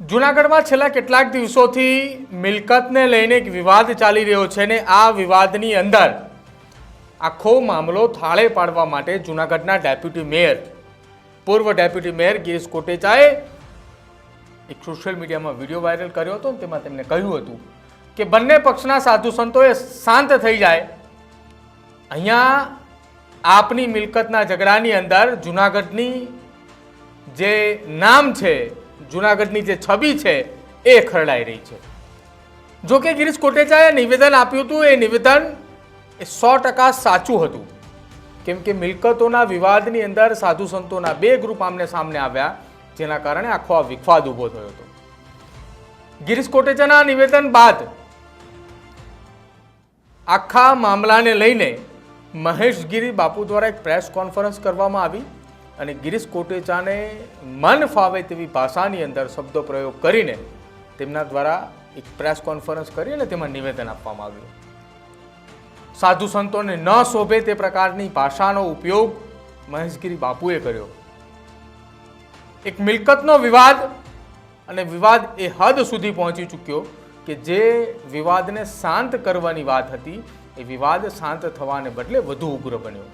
જૂનાગઢમાં છેલ્લા કેટલાક દિવસોથી મિલકતને લઈને એક વિવાદ ચાલી રહ્યો છે ને આ વિવાદની અંદર આખો મામલો થાળે પાડવા માટે જૂનાગઢના ડેપ્યુટી મેયર, પૂર્વ ડેપ્યુટી મેયર ગિરીશ કોટેચાએ એક સોશિયલ મીડિયામાં વીડિયો વાયરલ કર્યો હતો તેમાં તેમણે કહ્યું હતું કે બંને પક્ષના સાધુ સંતોએ શાંત થઈ જાય. અહીંયા આપની મિલકતના ઝઘડાની અંદર જૂનાગઢની જે નામ છે જૂનાગઢની જે છબી છે, એ ખરડાઈ રહી છે. જો કે ગિરીશ કોટેચાએ નિવેદન આપ્યું હતું, એ નિવેદન એ સો ટકા સાચું હતું. કેમ કે મિલકતોના વિવાદની અંદર સાધુ સંતોના બે ગ્રુપ આમને સામને આવ્યા, જેના કારણે આખો આ વિખવાદ ઊભો થયો હતો. ગિરીશ કોટેચાના નિવેદન બાદ આખા મામલાને લઈને મહેશગીરી બાપુ દ્વારા એક પ્રેસ કોન્ફરન્સ કરવામાં આવી. અને ગિરીશ કોટેચાને મન ફાવે તેવી ભાષાની અંદર શબ્દો પ્રયોગ કરીને તેમના દ્વારા એક પ્રેસ કોન્ફરન્સ કરી અને તેમાં નિવેદન આપવામાં આવ્યું. સાધુ સંતોને ન શોભે તે પ્રકારની ભાષાનો ઉપયોગ મહેશગીરી બાપુએ કર્યો. એક મિલકતનો વિવાદ અને વિવાદ એ હદ સુધી પહોંચી ચૂક્યો કે જે વિવાદને શાંત કરવાની વાત હતી, એ વિવાદ શાંત થવાને બદલે વધુ ઉગ્ર બન્યો.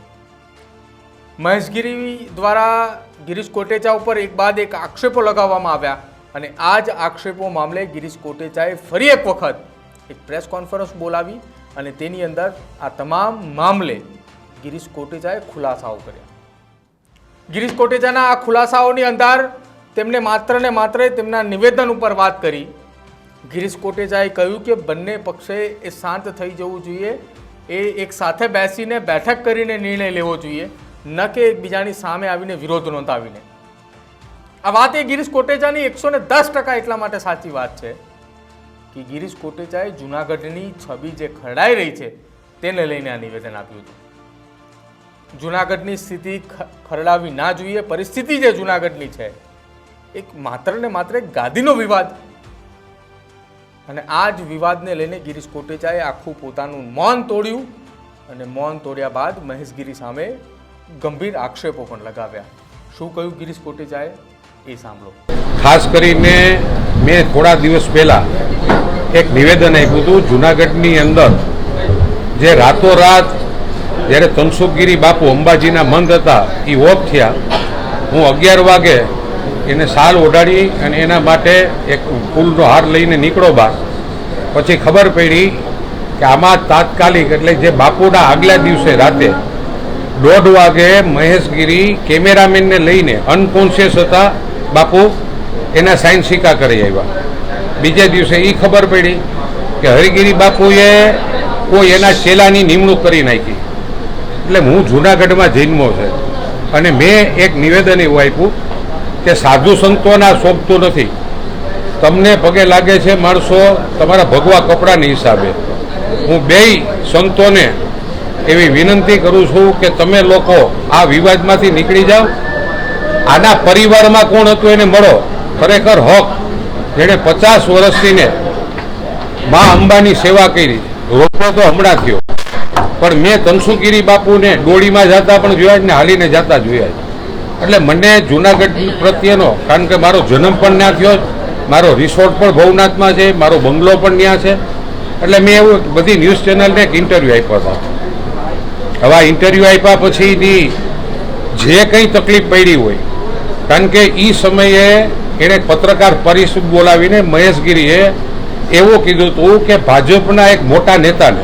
મહેશગીરી દ્વારા ગિરીશ કોટેચા ઉપર એક બાદ એક આક્ષેપો લગાવવામાં આવ્યા અને આ જ આક્ષેપો મામલે ગિરીશ કોટેચાએ ફરી એક વખત એક પ્રેસ કોન્ફરન્સ બોલાવી અને તેની અંદર આ તમામ મામલે ગિરીશ કોટેચાએ ખુલાસાઓ કર્યા. ગિરીશ કોટેચાના આ ખુલાસાઓની અંદર તેમણે માત્ર ને માત્ર તેમના નિવેદન ઉપર વાત કરી. ગિરીશ કોટેચાએ કહ્યું કે બંને પક્ષે એ શાંત થઈ જવું જોઈએ. એ એક સાથે બેસીને બેઠક કરીને નિર્ણય લેવો જોઈએ. ન કે એકબીજાની સામે આવીને વિરોધ નોંધાવીને. આ વાત એ ગિરીશ કોટેચાની એકસો ને દસ ટકા એટલા માટે સાચી વાત છે કે ગિરીશ કોટેચાએ જૂનાગઢની છબી જે ખરડાઈ રહી છે તેને લઈને આ નિવેદન આપ્યું હતું. જૂનાગઢની સ્થિતિ ખરડાવી ના જોઈએ, પરિસ્થિતિ જે જૂનાગઢની છે, એક માત્ર ને માત્ર એક ગાદીનો વિવાદ. અને આ જ વિવાદને લઈને ગિરીશ કોટેચાએ આખું પોતાનું મૌન તોડ્યું અને મૌન તોડ્યા બાદ મહેશગીરી સામે ગંભીર આક્ષેપો પણ લગાવ્યા. શું કહ્યું ગિરીશ કોટેચાએ એ સાંભળો. ખાસ કરીને મેં થોડા દિવસ પહેલાં એક નિવેદન આપ્યું હતું, જુનાગઢની અંદર જે રાતોરાત જ્યારે તનસુખગીરી બાપુ અંબાજીના મંદ હતા, એ ઓફ થયા. હું અગિયાર વાગે એને સાલ ઓઢાડી અને એના માટે એક ફૂલનો હાર લઈને નીકળો બહાર પછી ખબર પડી કે આમાં તાત્કાલિક એટલે જે બાપુના આગલા દિવસે રાતે દોઢ વાગે મહેશગીરી કેમેરામેનને લઈને અનકોન્શિયસ હતા. બાપુ, એના સાઇન સિક્કા કરી આવ્યા. બીજે દિવસે એ ખબર પડી કે હરિગીરી બાપુએ કોઈ એના ચેલાની નિમણૂક કરી નાખી. એટલે હું જૂનાગઢમાં જન્મો છે. અને મેં એક નિવેદન એવું આપ્યું કે સાધુ સંતોના શોભતું નથી. તમને પગે લાગે છે માણસો, તમારા ભગવા કપડાની હિસાબે. હું બેય સંતોને એવી વિનંતી કરું છું કે તમે લોકો આ વિવાદમાંથી નીકળી જાઓ. આના પરિવારમાં કોણ હતું એને મળો. ખરેખર હક. જેણે પચાસ વર્ષથી ને મા અંબાની સેવા કરી. રોકો તો હમણાં થયો. પણ મેં ધનસુગીરી બાપુને ડોળીમાં જતા પણ જોયા ને હાલીને જતા જોયા. એટલે મને જુનાગઢ પ્રત્યેનો, કારણ કે મારો જન્મ પણ ત્યાં થયો મારો રિસોર્ટ પણ ભવનાથમાં છે, મારો બંગલો પણ ત્યાં છે. એટલે મેં એવું બધી ન્યૂઝ ચેનલને એક ઇન્ટરવ્યૂ આપ્યો હતો. હવે આ ઇન્ટરવ્યૂ આપ્યા પછીની જે કંઈ તકલીફ પડી હોય, કારણ કે એ સમયે એણે પત્રકાર પરિષદ બોલાવીને મહેશગીરીએ એવું કીધું હતું કે ભાજપના એક મોટા નેતાને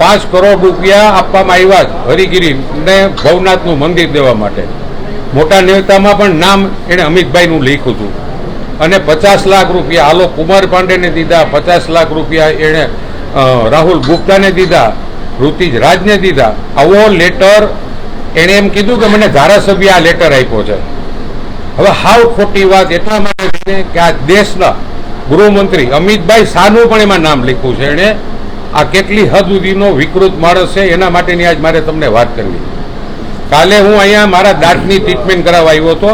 પાંચ કરોડ રૂપિયા આપવામાં આવ્યા છે હરિગીરીને ભવનાથનું મંદિર દેવા માટે. મોટા નેતામાં પણ નામ એણે અમિતભાઈનું લખ્યું હતું. અને પચાસ લાખ રૂપિયા આલો કુમાર પાંડેને દીધા, પચાસ લાખ રૂપિયા એણે રાહુલ ગુપ્તાને દીધા ઋતિજ રાજને દીધા. આવો લેટર એણે એમ કીધું કે મને ધારાસભ્ય આ લેટર આપ્યો છે. હવે હાવ ખોટી વાત, એટલા માટે છે કે આ દેશના ગૃહમંત્રી અમિતભાઈ શાહનું પણ એમાં નામ લખ્યું છે. એણે આ કેટલી હદ સુધીનો વિકૃત માણસ છે, એના માટેની આજ મારે તમને વાત કરવી કાલે હું અહીંયા મારા દાંતની ટ્રીટમેન્ટ કરાવવા આવ્યો હતો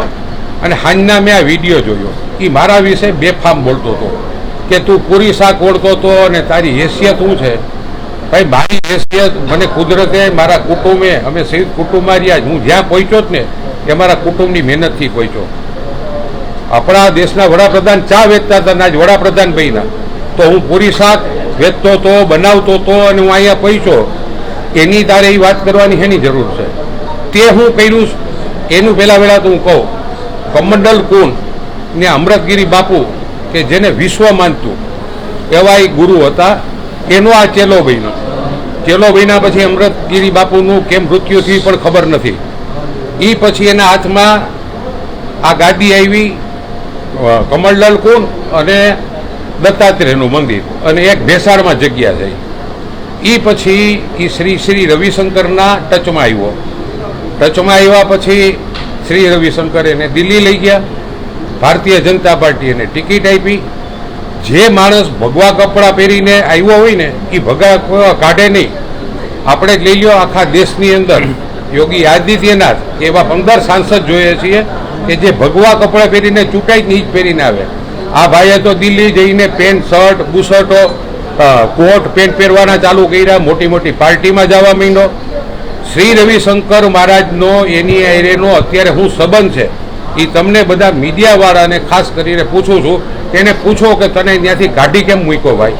અને હાંજના મેં આ વીડિયો જોયો. એ મારા વિશે બેફામ બોલતો હતો. કે તું પૂરી શાક ઓળતો હતો અને તારી હેસિયત શું છે? ભાઈ, મારી હેસિયત મને કુદરતે, મારા કુટુંબે, અમે સંયુક્ત કુટુંબમાં રહ્યા હું જ્યાં પહોંચ્યો જ ને એ મારા કુટુંબની મહેનતથી પહોંચ્યો. આપણા દેશના વડાપ્રધાન ચા વેચતા હતા ને આજ વડાપ્રધાન ભાઈના તો હું પૂરી શાક વેચતો તો, બનાવતો તો અને હું અહીંયા પહોંચ્યો. એની તારે એ વાત કરવાની એની જરૂર છે. તે હું કર્યું એનું પહેલાં પહેલાં તો હું કહું, કમંડલ કુંડ ને અમૃતગીરી બાપુ કે જેને વિશ્વ માનતું, એવા એ ગુરુ હતા. એનો આ ચેલો બન્યો. ચેલો બન્યા પછી અમૃતગીરી બાપુનું કેમ મૃત્યુ થયું પણ ખબર નથી. એ પછી એના હાથમાં આ ગાદી આવી કમળલાલ કુંડ અને દત્તાત્રેયનું મંદિર અને એક ભેસાણમાં જગ્યા થઈ. એ પછી એ શ્રી શ્રી રવિશંકરના ટચમાં આવ્યો. ટચમાં આવ્યા પછી શ્રી રવિશંકર એને દિલ્હી લઈ ગયા. ભારતીય જનતા પાર્ટી એને ટિકિટ આપી. જે માણસ ભગવા કપડાં પહેરીને આવ્યો હોય ને એ ભગા કાઢે નહીં. આપણે જ લઈ લ્યો આખા દેશની અંદર. યોગી આદિત્યનાથ એવા પંદર સાંસદ જોઈએ છીએ કે જે ભગવા કપડાં પહેરીને ચૂંટાઈ જ પહેરીને આવે. આ ભાઈએ તો દિલ્હી જઈને પેન્ટ, શર્ટ, બુશર્ટો કોટ, પેન્ટ પહેરવાના ચાલુ કર્યા, મોટી મોટી પાર્ટીમાં જવા માંડ્યો. શ્રી રવિશંકર મહારાજનો, એની એરેનો અત્યારે હું સંબંધ છે. એ તમને બધા મીડિયાવાળાને ખાસ કરીને પૂછું છું તેને પૂછો કે તને ત્યાંથી ગાડી કેમ મૂક્યો ભાઈ?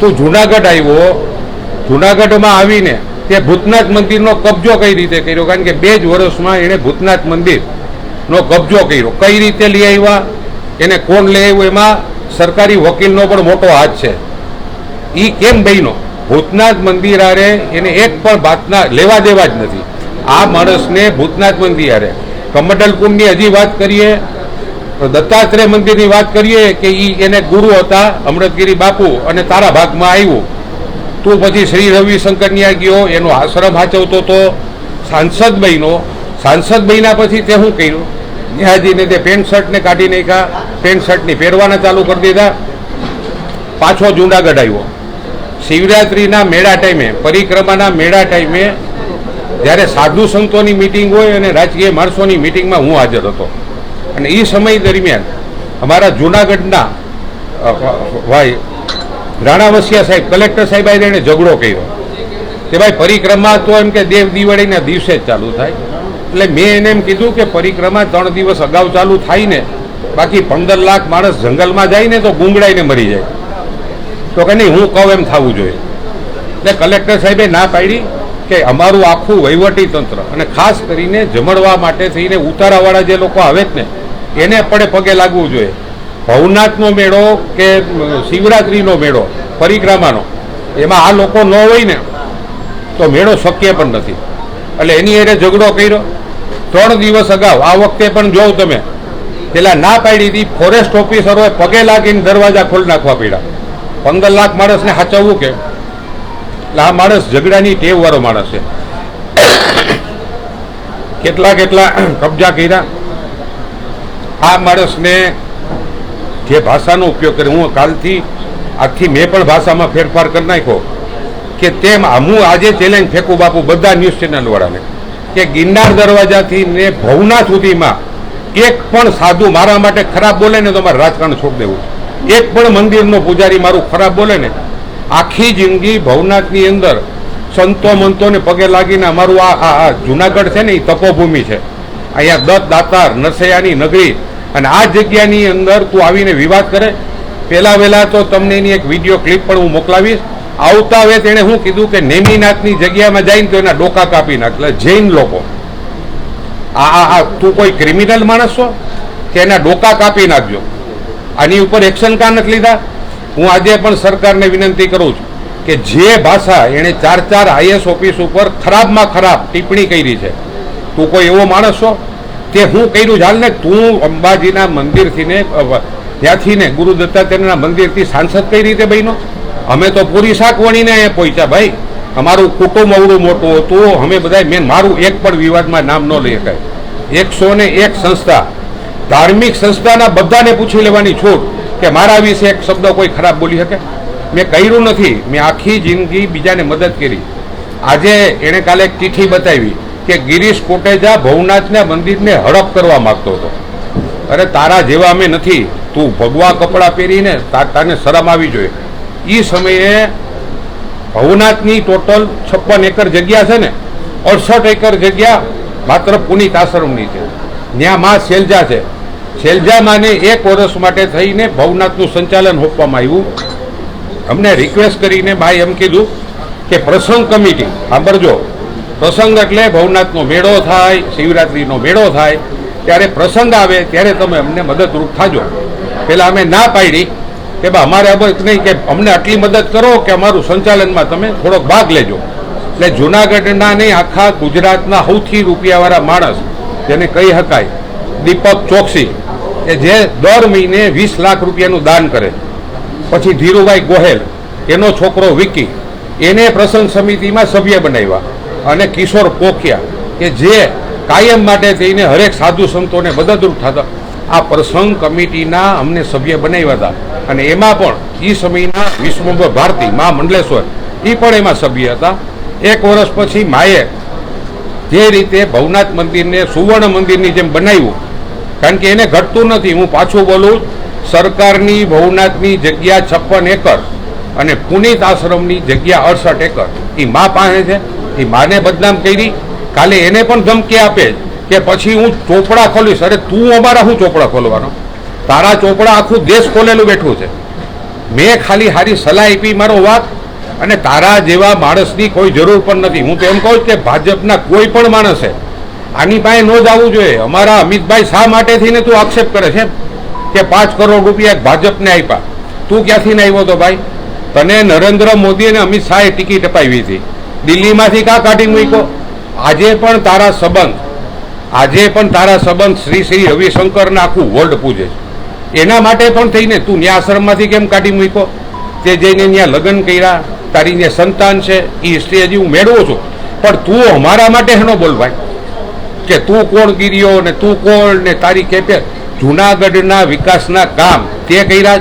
તું જુનાગઢ આવ્યો, જુનાગઢમાં આવીને તે ભૂતનાથ મંદિરનો કબજો કઈ રીતે કર્યો? કારણ કે બે જ વર્ષમાં એણે ભૂતનાથ મંદિરનો કબજો કર્યો. કઈ રીતે લઈ આવ્યા? એને કોણ લઈ આવ્યું? એમાં સરકારી વકીલનો પણ મોટો હાથ છે. એ કેમ બન્યો? ભૂતનાથ મંદિર હારે એને એક પણ વાતના લેવા દેવા જ નથી. આ માણસને ભૂતનાથ મંદિર હારે કમંડલ કુંડની હજી વાત કરીએ, દત્તાત્રેય મંદિરની વાત કરીએ કે એ એને ગુરુ હતા, અમૃતગીરી બાપુ અને તારા ભાગમાં આવ્યું. તું પછી શ્રી રવિશંકર ન્યા ગયો, એનો આશ્રમ હાચવતો તો સાંસદ બન્યો. સાંસદ બન્યા પછી તે શું કર્યું? ન્યાજીને તે પેન્ટ શર્ટને કાઢી નાખ્યા, પેન્ટ શર્ટની પહેરવાના ચાલુ કરી દીધા. પાછો જુનાગઢ આવ્યો. શિવરાત્રિના મેળા ટાઈમે, પરિક્રમાના મેળા ટાઈમે જ્યારે સાધુ સંતોની મિટિંગ હોય અને રાજકીય માણસોની મિટિંગમાં હું હાજર હતો. અને એ સમય દરમિયાન અમારા જુનાગઢના ભાઈ રાણાવસિયા સાહેબ, કલેક્ટર સાહેબ આવીને એણે ઝઘડો કર્યો. કે ભાઈ પરિક્રમા તો એમ કે દેવ દિવાળીના દિવસે જ ચાલુ થાય. એટલે મેં એને એમ કીધું કે પરિક્રમા ત્રણ દિવસ અગાઉ ચાલુ થાય ને, બાકી પંદર લાખ માણસ જંગલમાં જાય ને તો ગુંગળાઈને મરી જાય. તો કે નહીં, હું કહું એમ થવું જોઈએ. એટલે કલેક્ટર સાહેબે ના પાડી. કે અમારું આખું વહીવટી તંત્ર અને ખાસ કરીને જમણવા માટે થઈને ઉતારાવાળા જે લોકો આવે જ ને, એને પડે પગે લાગવું જોઈએ. ભવનાથનો મેળો કે શિવરાત્રિનો મેળો, પરિક્રમાનો, એમાં આ લોકો ન હોય ને, તો મેળો શક્ય પણ નથી. એટલે એની એરે ઝઘડો કર્યો. ત્રણ દિવસ અગાઉ, આ વખતે પણ જોઉં તમે, પેલા ના પાડી હતી ફોરેસ્ટ ઓફિસરોએ પગે લાગીને દરવાજા ખોલી નાખવા પડ્યા. પંદર લાખ માણસને સાચવવું કે? એટલે આ માણસ ઝઘડાની ટેવ વાળો માણસ છે. કેટલા કેટલા કબજા કર્યા. આ માણસને જે ભાષાનો ઉપયોગ કરે, હું કાલથી આજથી મેં પણ ભાષામાં ફેરફાર કરી નાખ્યો કે તેમ હું આજે ચેલેન્જ ફેંકું બાપુ બધા ન્યૂઝ ચેનલ વાળાને કે ગિરનાર દરવાજાથી ને ભવના સુધીમાં એક પણ સાધુ મારા માટે ખરાબ બોલે ને તો મારે રાજકારણ છોડી દેવું એક પણ મંદિરનો પૂજારી મારું ખરાબ બોલે ને આખી જિંદગી ભવનાથની અંદર સંતો મંતોને પગે લાગીને અમારું આ આ જુનાગઢ છે ને એ તપોભૂમિ છે. અહીંયા દત્ત, દાતાર, નરસૈયાની નગરી અને આ જગ્યાની અંદર તું આવીને વિવાદ કરે. પહેલાં વહેલા તો તમને એની એક વીડિયો ક્લિપ પણ હું મોકલાવીશ. આવતા હવે તેણે શું કીધું કે નેમીનાથની જગ્યામાં જઈને તો એના ડોકા કાપી નાખ. એટલે જૈન લોકો આ આ તું કોઈ ક્રિમિનલ માણસ છો? કે એના ડોકા કાપી નાખજો. આની ઉપર એક્શન કાં નથી લીધા? હું આજે પણ સરકારને વિનંતી કરું છું કે જે ભાષા એણે ચાર ચાર આઈએસ ઓફિસ ઉપર ખરાબમાં ખરાબ ટિપ્પણી કરી છે, તું કોઈ એવો માણસ છો? કે હું કર્યું ચાલ ને તું અંબાજીના મંદિરથી ને ત્યાંથી ને ગુરુ દત્તાત્રેયના મંદિરથી સાંસદ કઈ રીતે બન્યો? અમે તો પૂરી શાક વણીને અહીંયા પહોંચ્યા, ભાઈ. અમારું કુટુંબ અવડું મોટું હતું. અમે બધા મેં મારું એક પણ વિવાદમાં નામ ન લઈ શકાય. એકસો ને એક સંસ્થા, ધાર્મિક સંસ્થાના બધાને પૂછી લેવાની છૂટ. કે મારા વિશે એક શબ્દ કોઈ ખરાબ બોલી શકે? મેં કર્યું નથી. મેં આખી જિંદગી બીજાને મદદ કરી. આજે એણે કાલે એક ચિઠ્ઠી બતાવી કે ગિરીશ કોટેજા ભવનાથના મંદિરને હડપ કરવા માંગતો હતો. અરે, તારા જેવા અમે નથી. તું ભગવા કપડાં પહેરીને તાને શરમ આવી જોઈએ. એ સમયે ભવનાથની ટોટલ છપ્પન એકર જગ્યા છે ને, અડસઠ એકર જગ્યા માત્ર પુનિત આશ્રમની છે. ત્યાં માં શેલજા છે. શૈલજામાને એક વર્ષ માટે થઈને ભવનાથનું સંચાલન હોપવામાં આવ્યું. અમને રિક્વેસ્ટ કરીને ભાઈ એમ કીધું કે પ્રસંગ કમિટી, સાંભળજો. પ્રસંગ એટલે ભવનાથનો મેળો થાય, શિવરાત્રિનો મેળો થાય. ત્યારે પ્રસંગ આવે ત્યારે તમે અમને મદદરૂપ થાજો. પહેલાં અમે ના પાડી. કે બા, અમારે હવે નહીં કે અમને આટલી મદદ કરો કે અમારું સંચાલનમાં તમે થોડોક ભાગ લેજો. એટલે જૂનાગઢના નહીં, આખા ગુજરાતના સૌથી રૂપિયાવાળા માણસ, જેને કહી શકાય દીપક ચોકસી, કે જે દર મહિને વીસ લાખ રૂપિયાનું દાન કરે. પછી ધીરુભાઈ ગોહેલ, એનો છોકરો વિકી એને પ્રસંગ સમિતિમાં સભ્ય બનાવ્યા. અને કિશોર પોખિયા, કે જે કાયમ માટે થઈને હરેક સાધુ સંતોને મદદરૂપ થતા. આ પ્રસંગ કમિટીના અમને સભ્ય બનાવ્યા હતા. અને એમાં પણ એ સમયના વિશ્વભર ભારતી મા મંડલેશ્વર એ પણ એમાં સભ્ય હતા. એક વર્ષ પછી માએ જે રીતે ભવનાથ મંદિરને સુવર્ણ મંદિરની જેમ બનાવ્યું કારણ કે એને ઘટતું નથી. હું પાછું બોલું, સરકારની ભવનાથની જગ્યા છપ્પન એકર અને પુનિત આશ્રમની જગ્યા અડસઠ એકર. એ મા પાસે છે. એ માને બદનામ કરી. કાલે એને પણ ધમકી આપે કે પછી હું ચોપડા ખોલીશ. અરે તું અમારા શું ચોપડા ખોલવાનો? તારા ચોપડા આખું દેશ ખોલેલું બેઠું છે. મેં ખાલી હારી સલાહ આપી મારો વાત અને તારા જેવા માણસની કોઈ જરૂર પણ નથી. હું તો એમ કહું કે ભાજપના કોઈ પણ માણસે આની પાસે ન જ જોઈએ. અમારા અમિતભાઈ શા માટે થઈને તું આક્ષેપ કરે છે? કે પાંચ કરોડ રૂપિયા ભાજપને આપ્યા. તું ક્યાંથી ને આવ્યો તો ભાઈ? તને નરેન્દ્ર મોદી અને અમિત શાહે ટિકિટ અપાવી હતી. દિલ્હીમાંથી કા કાઢી મૂક્યો? આજે પણ તારા સંબંધ, આજે પણ તારા સંબંધ શ્રી શ્રી રવિશંકરને આખું વર્લ્ડ પૂજે છે. એના માટે પણ થઈને તું ન્યાશ્રમમાંથી કેમ કાઢી મૂક્યો? તે જઈને ત્યાં લગ્ન કર્યા, તારી જે સંતાન છે એ હિસ્ટ્રી હજી હું મેળવું છું. પણ તું અમારા માટે હેનો બોલ ભાઈ કે તું કોણ ગીર્યો ને તું કોણ ને તારી કેપે જુનાગઢના વિકાસના કામ તે કર્યા.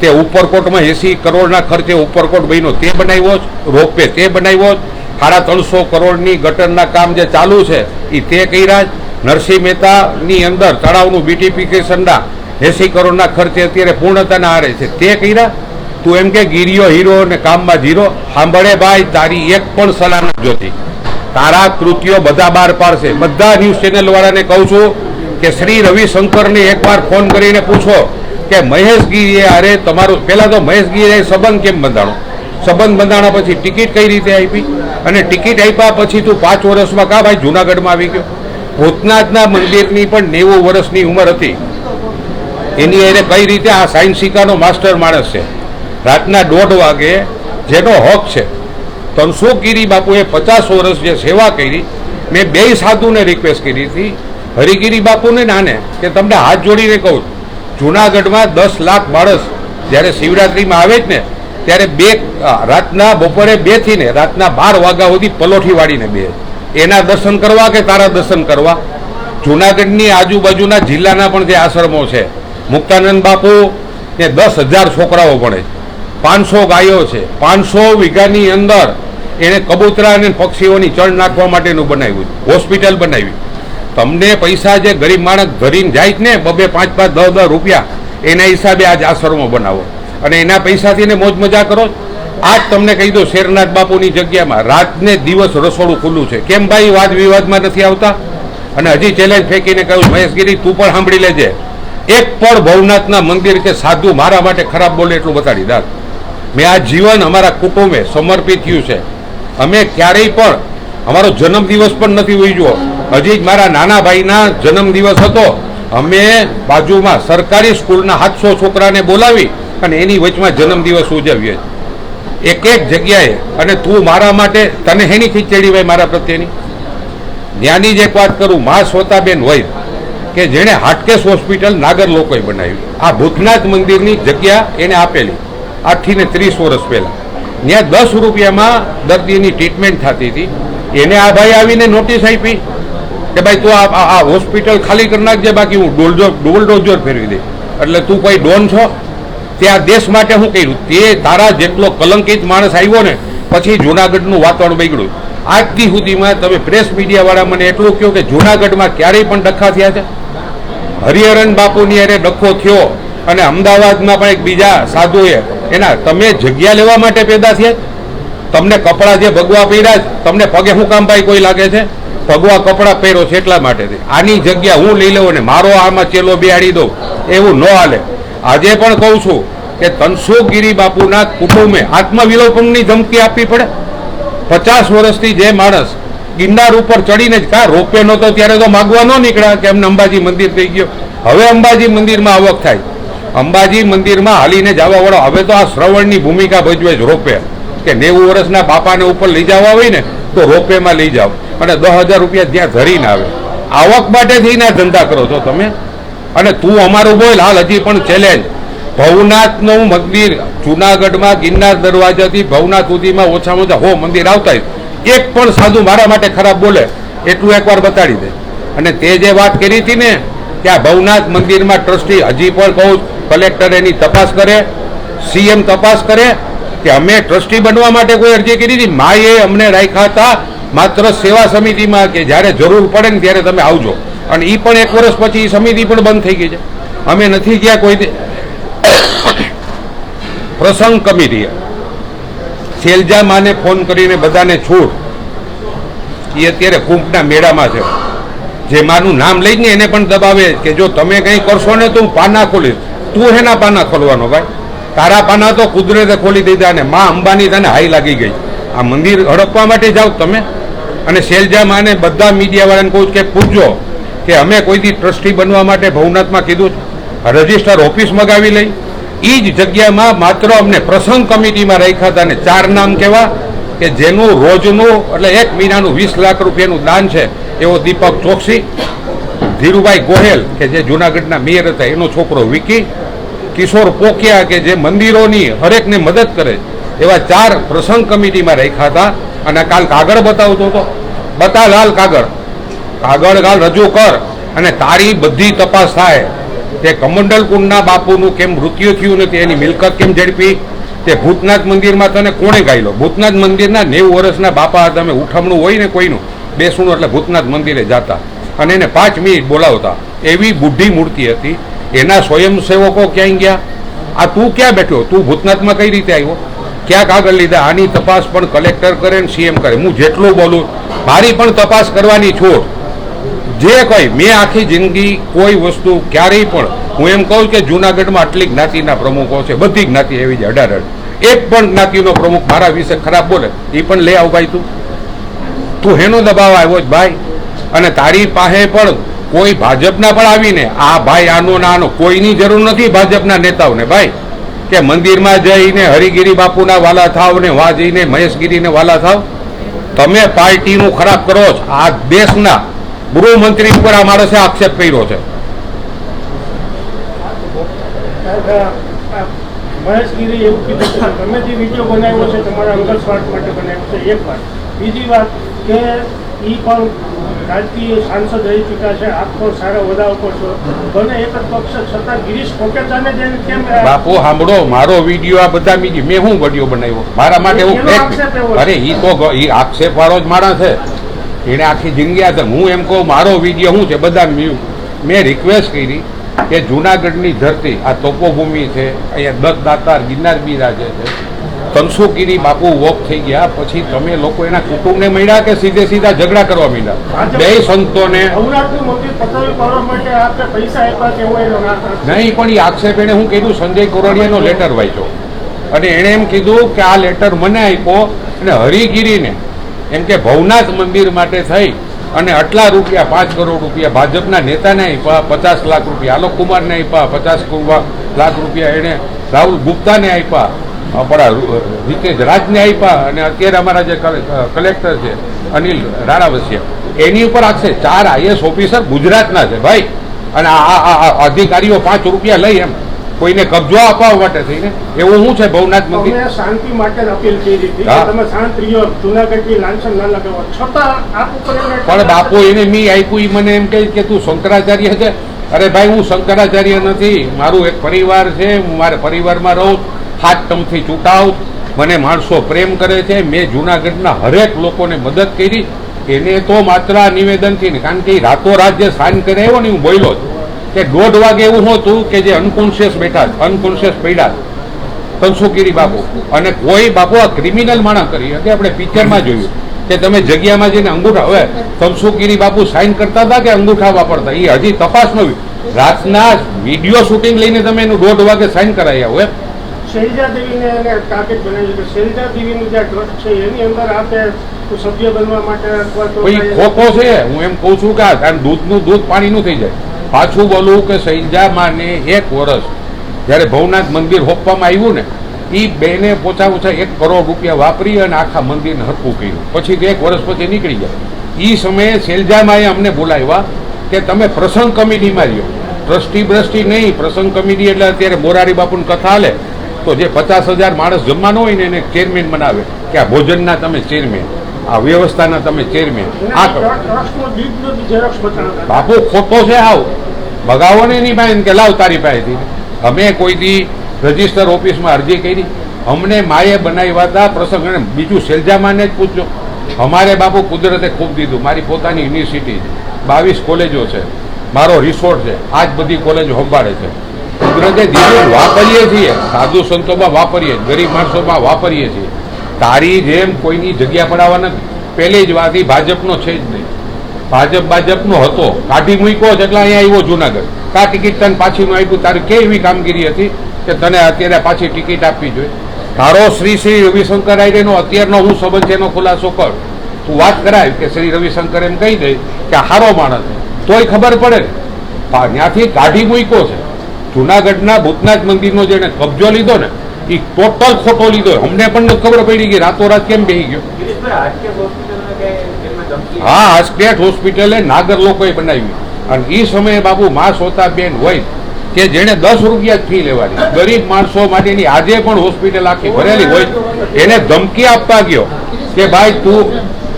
તે ઉપરકોટમાં એસી કરોડના ખર્ચે ઉપરકોટ બન્યો. તે બનાવ્યો જ. રોપવે તે બનાવ્યો જ. સાડા ત્રણસો કરોડની ગટરના કામ જે ચાલુ છે એ તે કર્યા જ. નરસિંહ મહેતાની અંદર તળાવનું બ્યુટિફિકેશનના એસી કરોડના ખર્ચે અત્યારે પૂર્ણતાના આરે છે. તે કર્યા. તું એમ કે ગીરીઓ હીરો ને કામમાં જીરો. સાંભળે ભાઈ, તારી એક પણ સલાહ નથી જોતી. તારા કૃત્યો બધા બહાર પાડશે. બધા ન્યૂઝ ચેનલ વાળાને કહું છું કે શ્રી રવિશંકરને એકવાર ફોન કરીને પૂછો કે મહેશ ગીરીએ અરે તમારું, પહેલાં તો મહેશ ગીરીએ સંબંધ કેમ બંધાણો? સંબંધ બંધાણા પછી ટિકિટ કઈ રીતે આપી? અને ટિકિટ આપ્યા પછી તું પાંચ વર્ષમાં કા ભાઈ જુનાગઢમાં આવી ગયો? ભૂતનાથના મંદિરની પણ નેવું વર્ષની ઉંમર હતી. એની એને કઈ રીતે આ સાયન્સિકાનો માસ્ટર માણસ છે? રાતના દોઢ વાગે જેનો હક છે તનસુખગીરી બાપુએ પચાસ વર્ષ જે સેવા કરી, મેં બે સાધુને રિક્વેસ્ટ કરી હતી. હરિગીરી બાપુને નાને, કે તમને હાથ જોડીને કહું જુનાગઢમાં દસ લાખ માણસ જ્યારે શિવરાત્રિમાં આવે જ ને, ત્યારે બે રાતના બપોરે બેથી ને રાતના બાર વાગ્યા સુધી પલોઠી વાળીને બે. એના દર્શન કરવા કે તારા દર્શન કરવા? જુનાગઢની આજુબાજુના જિલ્લાના પણ જે આશ્રમો છે, મુક્તાનંદ બાપુ, ને દસ હજાર છોકરાઓ ભણે પાંચસો ગાયો છે. પાંચસો વીઘાની અંદર એને કબૂતરા અને પક્ષીઓની ચણ નાખવા માટેનું બનાવ્યું, હોસ્પિટલ બનાવી તમને પૈસા જે ગરીબ માણસ ધરીને જાય ને, બબે પાંચ પાંચ દસ દસ રૂપિયા, એના હિસાબે આજ આશ્રમો બનાવો. અને એના પૈસાથી ને મોજ મજા કરો. આજ તમને કહી દો શેરનાથ બાપુની જગ્યામાં રાતને દિવસ રસોડું ખુલ્લું છે. કેમ ભાઈ, વાદ વિવાદમાં નથી આવતા? અને હજી ચેલેન્જ ફેંકીને કહ્યું, મહેશગીરી, તું પણ સાંભળી લેજે. એક પણ ભવનાથના મંદિર કે સાધુ મારા માટે ખરાબ બોલે એટલું બતાડી દાદ. મેં આ જીવન અમારા કુટુંબે સમર્પિત થયું છે. અમે ક્યારેય પણ અમારો જન્મદિવસ પણ નથી ઉજવ્યો. હજી મારા નાના ભાઈના જન્મદિવસ હતો. અમે બાજુમાં સરકારી સ્કૂલના સાતસો છોકરાને બોલાવી અને એની વચમાં જન્મદિવસ ઉજવીએ. એક એક જગ્યાએ અને તું મારા માટે, તને હેની ખીચડી ભાઈ મારા પ્રત્યેની? જ્ઞાની જ વાત કરું, મા સ્વતાબેન હોય કે જેણે હાટકેશ હોસ્પિટલ નાગર લોકોએ બનાવી આ ભૂતનાથ મંદિરની જગ્યા એને આપેલી આઠથી ને ત્રીસ વર્ષ પહેલા. ત્યાં દસ રૂપિયામાં દર્દીની ટ્રીટમેન્ટ થતી હતી. એને આ ભાઈ આવીને નોટિસ આપી કે ભાઈ તું આ હોસ્પિટલ ખાલી કરી નાખજે, બાકી હું ડોલડોર ડોલડોઝર ફેરવી દે એટલે તું કોઈ ડોન છો? તે આ દેશ માટે શું કર્યું. તે તારા જેટલો કલંકિત માણસ આવ્યો ને, પછી જુનાગઢનું વાતાવરણ બગડ્યું. આજથી સુધીમાં તમે પ્રેસ મીડિયાવાળા મને એટલું કહો કે જુનાગઢમાં ક્યારેય પણ ડખા થયા છે. હરિહરન બાપુની અરે ડખો થયો અને અમદાવાદમાં પણ એક બીજા સાધુએ એના તમે જગ્યા લેવા માટે પેદા થયા? તમને કપડાં જે ભગવા પહેર્યા છે, તમને પગે શું કામ ભાઈ કોઈ લાગે છે? ભગવા કપડાં પહેરો છે એટલા માટેથી આની જગ્યા હું લઈ લઉં ને મારો આમાં ચેલો બિહાડી દઉં. એવું ન હાલે. આજે પણ કહું છું કે તનસુખગીરી બાપુના કુટુંબે આત્મવિલોપનની ધમકી આપવી પડે. પચાસ વર્ષથી જે માણસ ગિરનાર ઉપર ચડીને જ કા રોપે નહોતો ત્યારે તો માગવા ન નીકળ્યા કે એમને અંબાજી મંદિર થઈ ગયો. હવે અંબાજી મંદિરમાં આવક થાય. અંબાજી મંદિરમાં હાલીને જવા વાળો, હવે તો આ શ્રવણની ભૂમિકા ભજવે જ રોપે. કે નેવું વર્ષના બાપાને ઉપર લઈ જવા હોય ને, તો રોપેમાં લઈ જાઓ. અને દસ હજાર રૂપિયા ત્યાં ધરીને આવે. આવક માટે થઈને ધંધા કરો છો તમે. અને તું અમારું બોલ, હાલ હજી પણ ચેલેન્જ ભવનાથનું મંદિર જુનાગઢમાં, ગિરનાર દરવાજાથી ભવનાથ સુધીમાં ઓછામાં ઓછા હો મંદિર આવતા. એક પણ સાધુ મારા માટે ખરાબ બોલે, એટલું એકવાર બતાડી દે. અને તે જે વાત કરી હતી ને, કે આ ભવનાથ મંદિરમાં ટ્રસ્ટી હજી પણ કહું કલેક્ટર એની તપાસ કરે, સીએમ તપાસ કરે કે અમે ટ્રસ્ટી બનવા માટે કોઈ અરજી કરી હતી. માએ અમને રાખ્યા હતા માત્ર સેવા સમિતિમાં કે જ્યારે જરૂર પડે ને ત્યારે તમે આવજો. અને એ પણ એક વર્ષ પછી એ સમિતિ પણ બંધ થઈ ગઈ છે. અમે નથી ગયા કોઈ પ્રસંગ કમિટીએ શેલજા માને ફોન કરીને બધાને છૂટ એ અત્યારે કુંભના મેળામાં છે. જે માનું નામ લઈને એને પણ દબાવે કે જો તમે કંઈ કરશો ને તો હું પાના ખોલીશ. તું હેના પાના ખોલવાનો ભાઈ? તારા પાના તો કુદરતે ખોલી દીધા ને માં અંબાની તને હાઈ લાગી ગઈ. આ મંદિર હડપવા માટે જાઓ તમે. અને શેલજા માને બધા મીડિયાવાળાને કહું કે પૂછજો કે અમે કોઈથી ટ્રસ્ટી બનવા માટે ભવનાથમાં કીધું રજિસ્ટર ઓફિસ મગાવી લઈ. એ જ જગ્યામાં માત્ર અમને પ્રસંગ કમિટીમાં રાખ્યા હતા ને ચાર નામ કેવા કે જેનું રોજનું એટલે એક મહિનાનું વીસ લાખ રૂપિયાનું દાન છે એવો દીપક ચોકસી. ધીરુભાઈ ગોહેલ, કે જે જુનાગઢના મેયર હતા, એનો છોકરો વિકી. કિશોર પોકિયા કે જે મંદિરોની હરેકને મદદ કરે, એવા ચાર પ્રસંગ કમિટીમાં રાખ્યા હતા. અને કાલ કાગળ બતાવતો હતો. બતા લાલ કાગળ. કાગળ કાલ રજૂ કર અને તારી બધી તપાસ થાય. તે કમંડલ કુંડના બાપુનું કેમ મૃત્યુ થયું નથી એની મિલકત કેમ ઝડપી? તે ભૂતનાથ મંદિરમાં તને કોણે ગાયલો? ભૂતનાથ મંદિરના નેવું વર્ષના બાપા હતા. અમે ઉઠમણું હોય ને કોઈનું બેસણું એટલે ભૂતનાથ મંદિરે જતા. અને એને પાંચ મિનિટ બોલાવતા. એવી બુઢી મૂર્તિ હતી. એના સ્વયંસેવકો ક્યાંય ગયા? આ તું ક્યાં બેઠો? તું ભૂતનાથમાં કઈ રીતે આવ્યો? ક્યાં કાગળ લીધા? આની તપાસ પણ કલેક્ટર કરે ને સીએમ કરે. હું જેટલું બોલું, મારી પણ તપાસ કરવાની છૂટ જે કંઈ, મેં આખી જિંદગી કોઈ વસ્તુ ક્યારેય પણ, હું એમ કહું કે જુનાગઢમાં આટલી જ્ઞાતિના પ્રમુખો છે, બધી જ્ઞાતિ એવી છે, અઢાર. એક પણ જ્ઞાતિનો પ્રમુખ મારા વિશે ખરાબ બોલે, એ પણ લઈ આવ ભાઈ તું. તું હેનો દબાવ આવ્યો જ ભાઈ. અને તારી પાસે પણ કોઈ ભાજપના પણ આવીને, આ ભાઈ આનો ના આનો, કોઈની જરૂર નથી ભાજપના નેતાઓને. ભાઈ, કે મંદિરમાં જઈને હરિગીરી બાપુના વાલા થાવ ને વા જઈને મહેશગીરીને વાલા થાવ, તમે પાર્ટીનું ખરાબ કરો છો. આ દેશના ગૃહમંત્રી ઉપર આ માણસે આક્ષેપ કર્યો છે. તમે જે વીડિયો બનાવ્યો છે, તમારા અંગત સ્વાર્થ માટે બનાવ્યો છે, એક વાત. બીજી વાત કે એ પણ રાજકીય સાંસદ રહી ચૂક્યા છે. આપ પણ સારા હોદ્દા ઉપર છો. બને એક જ પક્ષ છતાં ગિરીશ કોટેચાને જઈને કેમ બાપુ સાંભળો મારો વીડિયો આ બધા બીજી મેં શું વીડિયો બનાવ્યો? મારા માટે હું છે. અરે એ તો એ આક્ષેપ વાળો જ માણસ છે. એને આખી જિંદગી આ હું એમ કહું મારો વીડિયો શું છે? બધા મેં- મેં રિક્વેસ્ટ કરી કે જુનાગઢની ધરતી આ તપોભૂમિ છે અહીંયા દત્ત દાતાર ગિરનાર બિરાજે છે. તનસુકીરી બાપુ વોક થઈ ગયા પછી તમે લોકો એના કુટુંબને મળ્યા કે સીધે સીધા ઝઘડા કરવા માંડ્યા? બે સંતોને નહીં પણ એ આક્ષેપ એને હું કીધું સંજય કોરડિયાનો લેટર વાંચ્યો. અને એણે એમ કીધું કે આ લેટર મને આપ્યો અને હરિગીરીને એમ કે ભવનાથ મંદિર માટે થઈ અને આટલા રૂપિયા પાંચ કરોડ રૂપિયા ભાજપના નેતાને આપ્યા પચાસ લાખ રૂપિયા આલોક કુમારને આપ્યા પચાસ લાખ રૂપિયા એણે રાહુલ ગુપ્તાને આપ્યા. આપણા રીતેશ રાજને આપ્યા અને અત્યારે અમારા જે કલેક્ટર છે અનિલ રાણાવસિયા એની ઉપર આખશે ચાર આઈએસ ઓફિસર ગુજરાતના છે ભાઈ. અને આ અધિકારીઓ પાંચ રૂપિયા લઈ એમ. કોઈને કબજો અપાવવા માટે થઈને. એવું શું છે ભવનાથ મંદિર? શાંતિ માટે અપીલ કરી હતી તમે શાંત રહ્યો જુનાગઢની લાંછન ના લગાવો. છતાં આપ ઉપર પણ બાપુ એને મી આપ્યું ઈ મને એમ કહે કે તું શંકરાચાર્ય છે. અરે ભાઈ હું શંકરાચાર્ય નથી. મારું એક પરિવાર છે હું મારા પરિવારમાં રહું હાથ ટમથી ચૂંટાવ, મને માણસો પ્રેમ કરે છે, મેં જુનાગઢના હરેક લોકોને મદદ કરી. એને તો માત્ર આ નિવેદનથી ને કારણ કે એ રાતોરાત જે સાઇન કરે આવ્યો ને હું બોલ્યો છું. કે દોઢ વાગે એવું હતું કે જે અનકોન્શિયસ બેઠા અનકોન્શિયસ પડ્યા તનસુકીરી બાપુ. અને કોઈ બાપુ આ ક્રિમિનલ માણસ કરી. હતી આપણે પિક્ચરમાં જોયું કે તમે જગ્યામાં જઈને અંગૂઠા, હવે તમસુગીરી બાપુ સાઈન કરતા હતા કે અંગૂઠા વાપરતા? એ હજી તપાસ નવી. રાતના વીડિયો શૂટિંગ લઈને તમે એનું દોઢ વાગે સાઈન કરાવ્યા આવો એમ શૈલજા દેવીને એને ટાર્ગેટ બનાવ્યું કે શૈલજા દેવીનું જે ટ્રસ્ટ છે એની અંદર આપે સભ્ય બનવા માટે અથવા તો ખોખો છે? હું એમ કહું છું કે આ દૂધનું દૂધ પાણીનું થઈ જાય. પાછું બોલું કે સૈજામાને એક વર્ષ. જ્યારે ભવનાથ મંદિર હોપવામાં આવ્યું ને એ બેને ઓછા ઓછા એક કરોડ રૂપિયા વાપરી અને આખા મંદિરને હરકું કર્યું. પછી એક વર્ષ પછી નીકળી ગયા. એ સમયે શેલજામાએ અમને બોલાવ્યા કે તમે પ્રસંગ કમિટીમાં રહ્યો ટ્રસ્ટી બ્રસ્ટી નહીં પ્રસંગ કમિટી એટલે અત્યારે મોરારી બાપુની કથા હાલે. તો જે પચાસ હજાર માણસ જમવાનો હોય ને એને ચેરમેન બનાવે કે આ ભોજનના તમે ચેરમેન આ વ્યવસ્થાના તમે ચેરમેન આ બાપુ ખોટો છે આવ ભગાવો ને એની પાસે કે લાવ તારી પાસેથી. અમે કોઈથી રજિસ્ટર ઓફિસમાં અરજી કરી. અમને માએ બનાવ્યા હતા પ્રસંગ. બીજું શેલજામાને જ પૂછજો. અમારે બાપુ કુદરતે ખૂબ દીધું. મારી પોતાની યુનિવર્સિટી છે. બાવીસ કોલેજો છે. મારો રિસોર્ટ છે. આ જ બધી કોલેજો હોંભાળે છે. કુદરતે દીધું વાપરીએ છીએ, સાધુ સંતોમાં વાપરીએ, ગરીબ માણસોમાં વાપરીએ છીએ, તારી જેમ કોઈની જગ્યા પડાવવા નથી. પહેલી જ વાત ભાજપનો છે જ નહીં. ભાજપ ભાજપનો હતો. કાઢી મૂક્યો છે એટલે અહીંયા આવ્યો જુનાગઢ. કા ટિકિટ તને પાછી આપ્યું? તારી કે એવી કામગીરી હતી કે તને અત્યારે પાછી ટિકિટ આપવી જોઈએ? તારો શ્રી શ્રી રવિશંકર આયરેનો અત્યારનો હું સંબંધ છે એનો ખુલાસો કર. તું વાત કરાય કે શ્રી રવિશંકર એમ કહી દે કે હારો માણસ તોય ખબર પડે ત્યાંથી કાઢી મૂક્યો છે. જુનાગઢના ભૂતનાથ મંદિરનો જેને કબજો લીધો ને એ ટોટલ ખોટો લીધો અમને પણ ખબર પડી કે રાતોરાત કેમ બેહી ગયો. હા સ્ટેટ હોસ્પિટલે નાગર લોકોએ બનાવી અને એ સમયે બાબુ મા સોતા બેન હોય કે જેણે દસ રૂપિયા જ ફી લેવાની. ગરીબ માણસો માટેની આજે પણ હોસ્પિટલ આખી ભરેલી હોય. એને ધમકી આપવા ગયો કે ભાઈ તું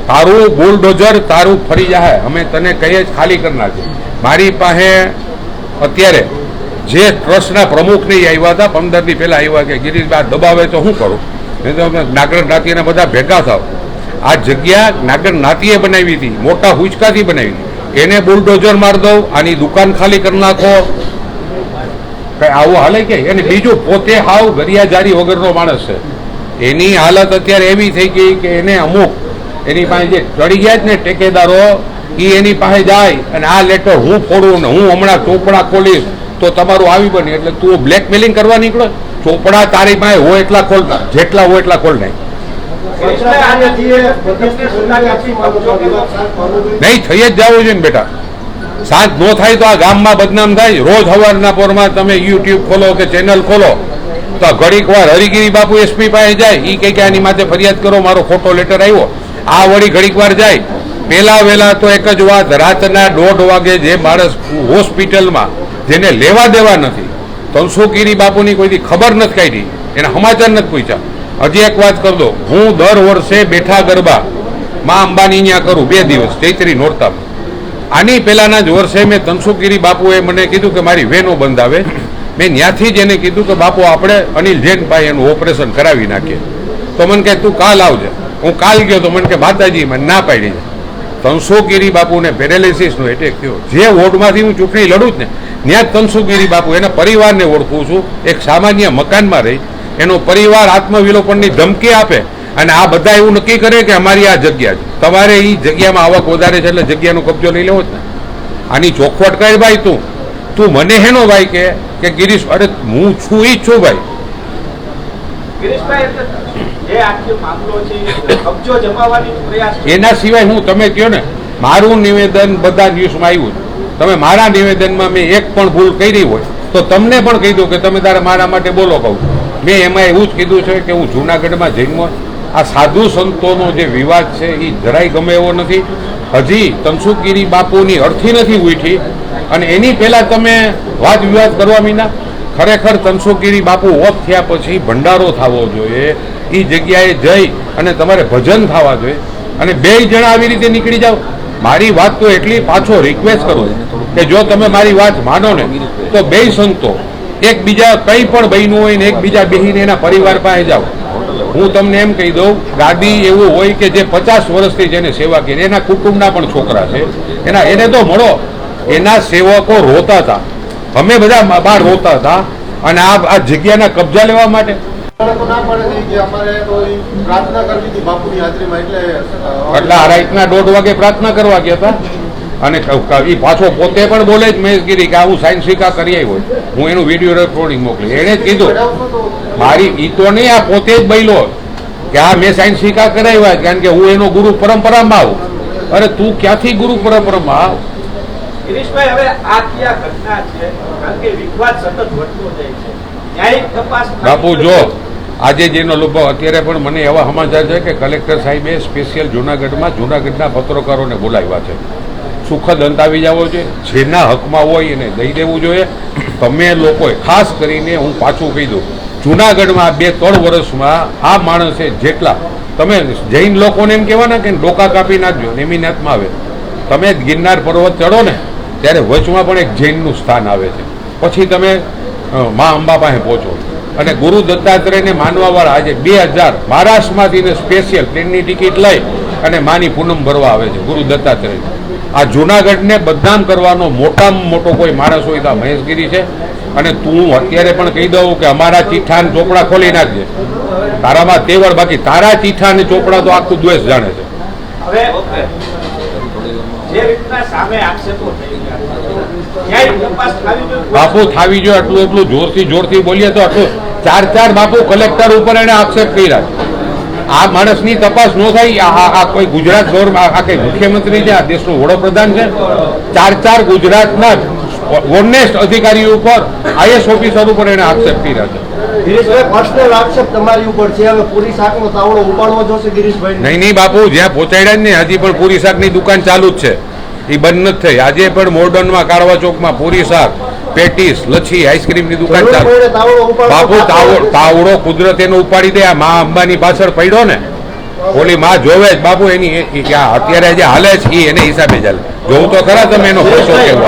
તારું બુલડોઝર તારું ફરી જાય અમે તને કહીએ ખાલી કરનાર છે મારી પાસે અત્યારે જે ટ્રસ્ટના પ્રમુખ નહીં આવ્યા હતા પંદર દી પહેલા આવ્યા કે ગિરીશભાઈ દબાવે તો શું કરું? નહીં તો નાગર જ્ઞાતિના બધા ભેગા થાવ. આ જગ્યા નાગર જ્ઞાતિએ બનાવી હતી, મોટા હુચકાથી બનાવી હતી. એને બુલડોઝર મારી દઉં, આની દુકાન ખાલી કરી નાખો. કંઈ આવું હાલે કે? અને બીજું પોતે હાવ ગરિયાજારી વગરનો માણસ છે. એની હાલત અત્યારે એવી થઈ ગઈ કે એને અમુક એની પાસે જે ચડી ગયા છે ને ટેકેદારો એ એની પાસે જાય અને આ લેટર હું ફોડું ને હું હમણાં ચોપડા ખોલીશ. તો તમારું આવી બને એટલે તું બ્લેકમેલિંગ કરવા નીકળો. ચોપડા તારી પાસે હોય એટલા ખોલતા, જેટલા હોય એટલા ખોલ નહીં નહીં, થઈ જ જવું છે ને બેટા. સાંજ નો થાય તો આ ગામમાં બદનામ થાય. રોજ સવારના પોરમાં તમે યુટ્યુબ ખોલો કે ચેનલ ખોલો, તો ઘડીક વાર હરિગીરી બાપુ એસપી પાસે જાય. એ કે આની માથે ફરિયાદ કરો, મારો ખોટો લેટર આવ્યો. આ વળી ઘડીક વાર જાય. પેલા વેલા તો એક જ વાત, રાતના દોઢ વાગે જે માણસ હોસ્પિટલમાં જેને લેવા દેવા નથી. તનસુગીરી બાપુની કોઈથી ખબર નથી કાઢી. એને સમાચાર નથી પૂછ્યા. હજી એક વાત કરી દો. હું દર વર્ષે બેઠા ગરબા, માં અંબાની ત્યાં કરું બે દિવસ, ચૈત્રી નોરતામાં આની પહેલાના જ વર્ષે મેં તનસુકીરી બાપુએ મને કીધું કે મારી વેનો બંધાવે મેં ત્યાંથી જ એને કીધું કે બાપુ, આપણે અનિલ જૈનભાઈ એનું ઓપરેશન કરાવી નાખીએ. તો મને કહે, તું કાલ આવજે. હું કાલ ગયો તો મને કે માતાજી, મને ના પાડી છે તનસુગીરી બાપુને પેરેલિસિસનો એટેક થયો. જે વોર્ડમાંથી હું ચૂંટણી લડું જ ને ત્યાં જ તનસુગીરી બાપુ એના પરિવારને ઓળખું છું. એક સામાન્ય મકાનમાં રહી. એનો પરિવાર આત્મવિલોપનની ધમકી આપે અને આ બધા એવું નક્કી કરે કે અમારી આ જગ્યા છે તમારે એ જગ્યામાં આવક વધારે છે એટલે જગ્યાનો કબજો લઈ લેવો જ ને. આની ચોખવટ કઈ ભાઈ તું? તું મને હેનો ભાઈ કે કે ગિરીશ અરે હું છું ઈ જ છું ભાઈ. એ. એના સિવાય હું તમે કહો ને મારું નિવેદન બધા ન્યૂઝમાં આવ્યું. તમે મારા નિવેદનમાં મેં એક પણ ભૂલ કરી હોય, તો તમને પણ કહી દઉં કે તમે તારે મારા માટે બોલો કહું. મેં એમાં એવું જ કીધું છે કે હું જૂનાગઢમાં જન્મ, આ સાધુ સંતોનો જે વિવાદ છે એ જરાય ગમે એવો નથી. હજી તનસુખગીરી બાપુની અર્થી નથી ઉઠી, અને એની પહેલાં તમે વાદ વિવાદ કરવા મીના. ખરેખર તનસુખગીરી બાપુ ઓફ થયા પછી ભંડારો થવો જોઈએ એ જગ્યાએ જઈ અને તમારે ભજન થવા જોઈએ. અને બે જણા આવી રીતે નીકળી જાઓ. મારી વાત તો એટલી પાછો રિક્વેસ્ટ કરું કે જો તમે મારી વાત માનો ને, તો બે સંતો, એકબીજા કંઈ પણ બન્યું હોય ને, એકબીજા બેહીને એના પરિવાર પાસે જાઓ. હું તમને એમ કહી દઉં ગાદી એવું હોય કે જે પચાસ વર્ષથી જેને સેવા કરી, એના કુટુંબના પણ છોકરા છે. એના, એને તો મળો. એના સેવકો રોતા હતા. અમે બધા બહાર રોતા હતા. અને આ આ જગ્યાના કબજા લેવા માટે તો ના પડે છે કે અમારે તો ઈ પ્રાર્થના કરવી હતી બાપુની હાજરીમાં એટલે આ રાતના દોઢ વાગે પ્રાર્થના કરવા ગયા હતા. અને પાછો પોતે પણ બોલે જ મહેશગીરી કે હું સાયન્સ શીખા કરી આવ્યો હું એનું વીડિયો રેકોર્ડિંગ મોકલી. એણે જ કીધું મારી ઈ તો નહીં આ પોતે જ બૈલો કે આ મેં સાયન્સ શીખા કરાવ્યા કારણ કે હું એનો ગુરુ પરંપરામાં આવું. અરે તું ક્યાંથી ગુરુ પરંપરામાં આવ? ગિરીશભાઈ હવે આ ક્યાં ઘટના છે? કારણ કે વિવાદ સતત વધતો જાય છે. ન્યાયિક તપાસ બાપુ જો. આજે જેનો અનુભવ, અત્યારે પણ મને એવા સમાચાર છે કે કલેક્ટર સાહેબે સ્પેશિયલ જુનાગઢમાં જુનાગઢના પત્રકારોને બોલાવ્યા છે. સુખદ અંત આવી જવો છે. જેના હકમાં હોય એને દઈ દેવું જોઈએ. તમે લોકોએ ખાસ કરીને હું પાછું કહી દઉં, જૂનાગઢમાં બે ત્રણ વર્ષમાં આ માણસે જેટલા, તમે જૈન લોકોને એમ કહેવાના કે ડોકા કાપી નાખજો, નેમિનાથમાં આવે. તમે ગિરનાર પર્વત ચડો ને, ત્યારે વચમાં પણ એક જૈનનું સ્થાન આવે છે. પછી તમે મા અંબા પાસે પહોંચો. અને ગુરુ દત્તાત્રેયને માનવાવાળા આજે બે હજાર મહારાષ્ટ્રમાંથી સ્પેશિયલ ટ્રેનની ટિકિટ લઈ અને માની પૂનમ ભરવા આવે છે ગુરુ દત્તાત્રેય. આ જુનાગઢને બદનામ કરવાનો મોટામાં મોટો કોઈ માણસ હોય તો મહેશગીરી છે. અને તું અત્યારે પણ કહી દઉં કે અમારા ચીઠાને ચોપડા ખોલી નાખજે. તારામાં તેવર બાકી. તારા ચીઠા અને ચોપડા તો આખું દ્વેષ જાણે છે. બાપુ થાવી જોઈએ. આટલું એટલું જોરથી જોરથી બોલીએ તો આટલું ચાર ચાર બાપુ કલેક્ટર ઉપર એને આક્ષેપ કર્યા. છે આ માણસની તપાસ ન થાય આ- કોઈ ગુજરાત ગવર્મેન્ટ આ કઈ મુખ્યમંત્રી છે આ દેશનું વડાપ્રધાન છે. ચાર ચાર ગુજરાતના ઓનેસ્ટ અધિકારીઓ ઉપર આઈએસ ઓફિસર ઉપર એને આક્ષેપ કર્યા છે. નહીં નહીં બાપુ જ્યાં પહોંચાડ્યા જ ને હજી પણ પૂરી શાકની દુકાન ચાલુ જ છે. એ બંધ નથી થઈ. આજે પણ મોર્ડનમાં કાળવા ચોકમાં પૂરી શાક પેટીસ લચ્છી આઈસ્ક્રીમની દુકાન ચાલુ. બાપુ તાવડો તાવડો કુદરત એનો ઉપાડી દે. આ મા અંબાની પાછળ પડ્યો ને ઓલી માં જોવે જ. બાપુ એની અત્યારે જે હાલે છે એ એને હિસાબે ચાલે. જોવું તો ખરા તમે એનો ખોટો કેવો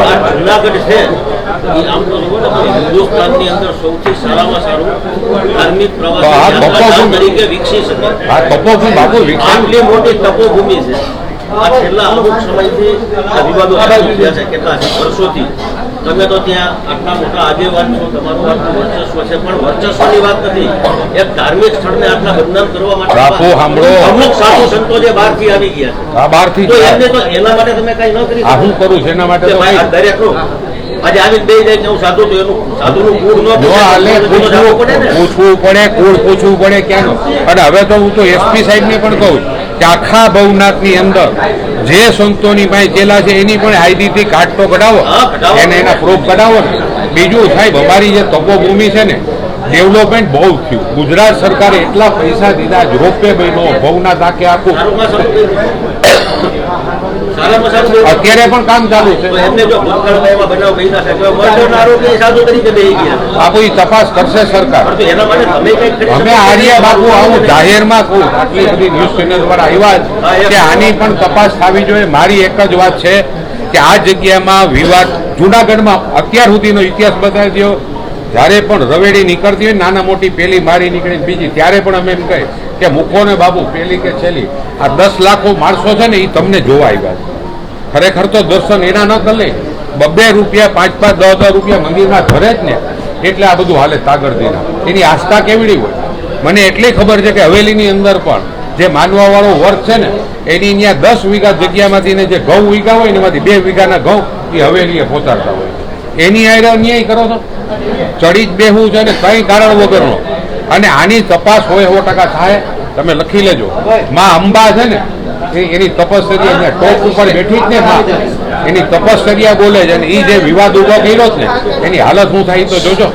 યાત્રાધામ તપોભૂમિ. તરીકે વિકસી શકે. આ તપોભૂમિ બાપુ વિકસાવી આટલી મોટી તપોભૂમિ છે. આ છેલ્લા અમુક સમયથી આ વિવાદો થયા છે કેટલા વર્ષોથી. તમે તો ત્યાં આટલા મોટા આગેવાન છો તમારું આટલું વર્ચસ્વ છે પણ વર્ચસ્વની વાત નથી. એક ધાર્મિક સ્થળને આટલા બદનામ કરવા માટે બાપુ, સાંભળો. અમુક સાધુ સંતો જે બહારથી આવી ગયા છે. આ બહારથી તો એમને તો એના માટે તમે કઈ ન કરી હું કરું છું એના માટે આજે આવી બે જાય કે હું સાધુ તો એનું સાધુનું કુળ ન પૂછવું પડે ને. પૂછવું પડે કુળ પૂછવું પડે ક્યાં અને હવે તો હું તો એસપી સાહેબને પણ કહું કે આખા ભવનાથની અંદર જે સંતોની પાસે ચેલા છે એની પણ આઈડીથી કાઢતો તો કઢાવો. એને એના પ્રૂફ કઢાવો ને. બીજું સાહેબ અમારી જે તપોભૂમિ છે ને ડેવલપમેન્ટ બહુ થયું. ગુજરાત સરકારે એટલા પૈસા દીધા જ રોપે બન્યો ભવનાથ આખે આખું સારુંમાં સારું સારામાં સારું થયું. અત્યારે પણ કામ ચાલુ છે. બાપુ તપાસ કરશે સરકાર? અમે આર્યા બાપુ આવું જાહેરમાં કહું આટલી બધી ન્યૂઝ ચેનલ પર આવ્યા જ કે આની પણ તપાસ થવી જોઈએ. મારી એક જ વાત છે કે આ જગ્યામાં વિવાદ જુનાગઢમાં અત્યાર સુધીનો ઇતિહાસ બતાવી દો જ્યારે પણ રવેડી નીકળતી હોય, નાના મોટી પેલી મારી નીકળી બીજી, ત્યારે પણ અમે એમ કહે કે મૂકો ને બાબુ, પેલી કે છેલ્લી. આ દસ લાખો માણસો છે ને એ તમને જોવા આવ્યા છે. ખરેખર તો દર્શન એના ન કરે બબે રૂપિયા, પાંચ પાંચ, દસ દસ રૂપિયા મંદિરમાં ધરે જ ને. એટલે આ બધું હાલે તાગડધીના. એની આસ્થા કેવડી હોય? મને એટલી ખબર છે કે હવેલીની અંદર પણ જે માનવાવાળો વર્ગ છે ને, એની અહીંયા દસ વીઘા જગ્યામાંથી જે ઘઉં વીઘા હોય એમાંથી બે વીઘાના ઘઉં એ હવેલીએ પહોંચાડતા હોય. એની આયરે અન્યાય કરો છો? ચડી જ બેહવું છે ને કઈ કારણ વગરનો. અને આની તપાસ હોય સો ટકા થાય, તમે લખી લેજો. માં અંબા છે ને એની તપશ્ચર્યા અહીંયા ટોપ ઉપર બેઠી જ ને માં. એની તપશ્ચર્યા બોલે છે અને એ જે વિવાદ ઊભો કર્યો છે ને, એની હાલત શું થાય તો જોજો.